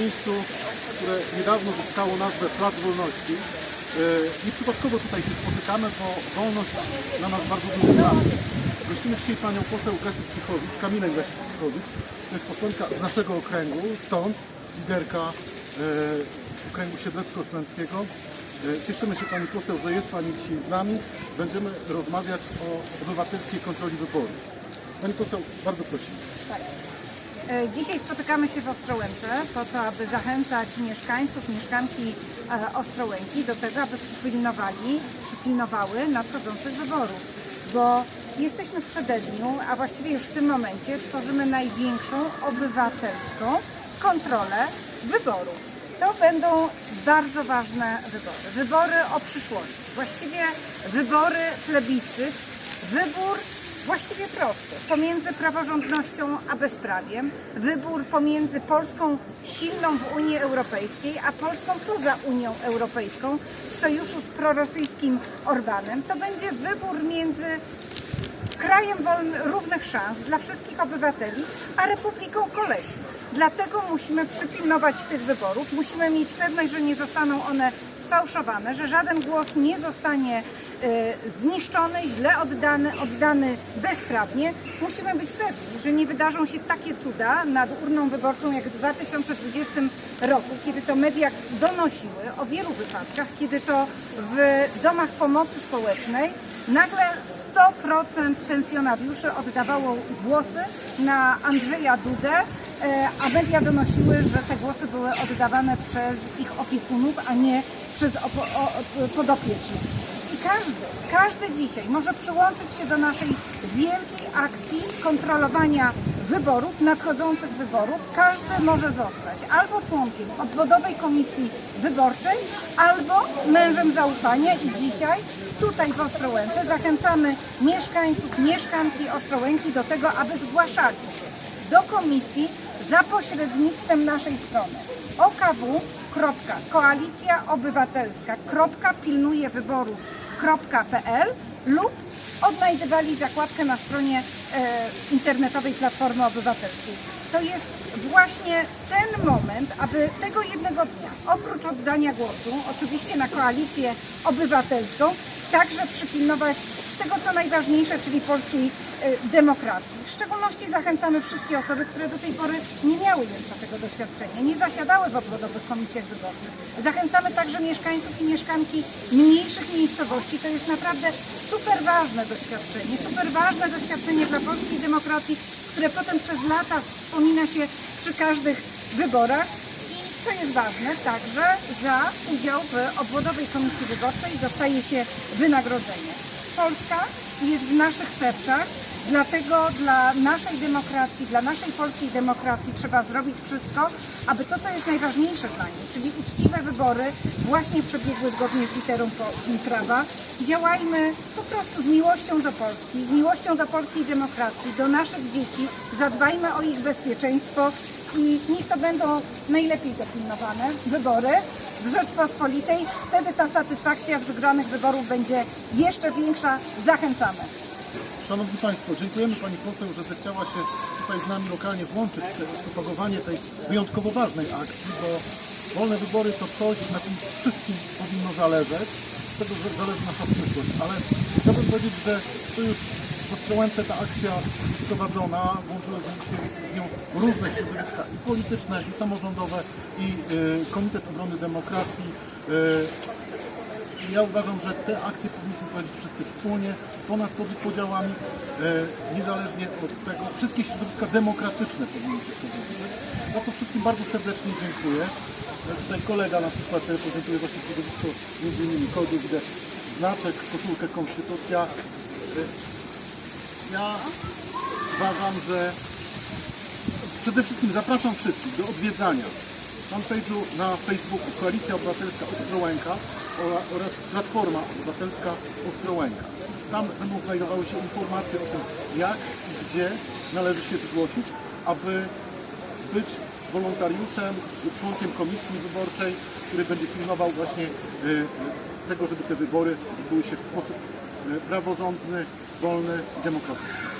miejscu, które niedawno zyskało nazwę Plac Wolności. E, Nieprzypadkowo tutaj się spotykamy, bo wolność dla nas bardzo dużo znaczy. Gościmy dzisiaj panią poseł Gasiuk-Kichowicz, Kamilę Gasiuk-Kichowicz. To jest posłanka z naszego okręgu, stąd liderka e, okręgu Siedlecko-Ostręckiego. E, Cieszymy się Pani poseł, że jest Pani dzisiaj z nami. Będziemy rozmawiać o obywatelskiej kontroli wyborów. Pani poseł, bardzo prosimy. E, Dzisiaj spotykamy się w Ostrołęce po to, aby zachęcać mieszkańców, mieszkanki e, Ostrołęki do tego, aby przypilnowali, przypilnowały nadchodzących wyborów, bo jesteśmy w przededniu, a właściwie już w tym momencie tworzymy największą obywatelską kontrolę wyborów. To będą bardzo ważne wybory. Wybory o przyszłości. Właściwie wybory plebiscyt, wybór właściwie prosty. Pomiędzy praworządnością a bezprawiem. Wybór pomiędzy Polską silną w Unii Europejskiej, a Polską poza Unią Europejską w sojuszu z prorosyjskim Orbanem. To będzie wybór między krajem równych szans dla wszystkich obywateli, a Republiką Kolesi. Dlatego musimy przypilnować tych wyborów, musimy mieć pewność, że nie zostaną one sfałszowane, że żaden głos nie zostanie zniszczony, źle oddany, oddany bezprawnie. Musimy być pewni, że nie wydarzą się takie cuda nad urną wyborczą jak w 2020 roku, kiedy to media donosiły o wielu wypadkach, kiedy to w domach pomocy społecznej nagle 100% pensjonariuszy oddawało głosy na Andrzeja Dudę, e, a media donosiły, że te głosy były oddawane przez ich opiekunów, a nie przez podopiecznych. Każdy, każdy dzisiaj może przyłączyć się do naszej wielkiej akcji kontrolowania wyborów, nadchodzących wyborów. Każdy może zostać albo członkiem obwodowej komisji wyborczej, albo mężem zaufania i dzisiaj tutaj w Ostrołęce zachęcamy mieszkańców, mieszkanki Ostrołęki do tego, aby zgłaszali się do komisji za pośrednictwem naszej strony okw.koalicja.obywatelska.pilnujewyborów.pl lub odnajdywali zakładkę na stronie e, internetowej Platformy Obywatelskiej. To jest właśnie ten moment, aby tego jednego dnia, oprócz oddania głosu, oczywiście na koalicję obywatelską, także przypilnować tego, co najważniejsze, czyli polskiej e, demokracji. W szczególności zachęcamy wszystkie osoby, które do tej pory nie miały jeszcze tego doświadczenia, nie zasiadały w obwodowych komisjach wyborczych. Zachęcamy także mieszkańców i mieszkanki mniejszych miejscowości. To jest naprawdę super ważne doświadczenie, super wane doświadczenie dla polskiej demokracji, które potem przez lata wspomina się przy każdych wyborach. I co jest ważne, także za udział w obwodowej komisji wyborczej dostaje się wynagrodzenie. Polska jest w naszych sercach, dlatego dla naszej demokracji, dla naszej polskiej demokracji trzeba zrobić wszystko, aby to, co jest najważniejsze dla niej, czyli uczciwe wybory, właśnie przebiegły zgodnie z literą prawa. Działajmy po prostu z miłością do Polski, z miłością do polskiej demokracji, do naszych dzieci, zadbajmy o ich bezpieczeństwo i niech to będą najlepiej dopilnowane wybory w Rzeczpospolitej. Wtedy ta satysfakcja z wygranych wyborów będzie jeszcze większa. Zachęcamy. Szanowni Państwo, dziękujemy Pani poseł, że zechciała się tutaj z nami lokalnie włączyć w propagowanie tej wyjątkowo ważnej akcji, bo wolne wybory to coś, na czym wszystkim powinno zależeć. Z tego zależy nasza przyszłość. Ale chciałbym powiedzieć, że tu już Ostrołęce ta akcja jest prowadzona. Włączyły w nią różne środowiska i polityczne, i samorządowe, i y, Komitet Obrony Demokracji. Y, ja uważam, że te akcje powinniśmy prowadzić wszyscy wspólnie, ponad podziałami, e, niezależnie od tego. Wszystkie środowiska demokratyczne powinny się pogodzić. Za co wszystkim bardzo serdecznie dziękuję. Tutaj kolega na przykład reprezentuje właśnie środowisko innymi kodu, widać znaczek, koszulkę Konstytucja. Ja uważam, że przede wszystkim zapraszam wszystkich do odwiedzania fanpage'u na Facebooku Koalicja Obywatelska Ostrołęka ora- oraz Platforma Obywatelska Ostrołęka. Tam będą znajdowały się informacje o tym, jak i gdzie należy się zgłosić, aby być wolontariuszem członkiem komisji wyborczej, który będzie pilnował właśnie y, tego, żeby te wybory odbyły się w sposób y, praworządny, wolny demokratyczny.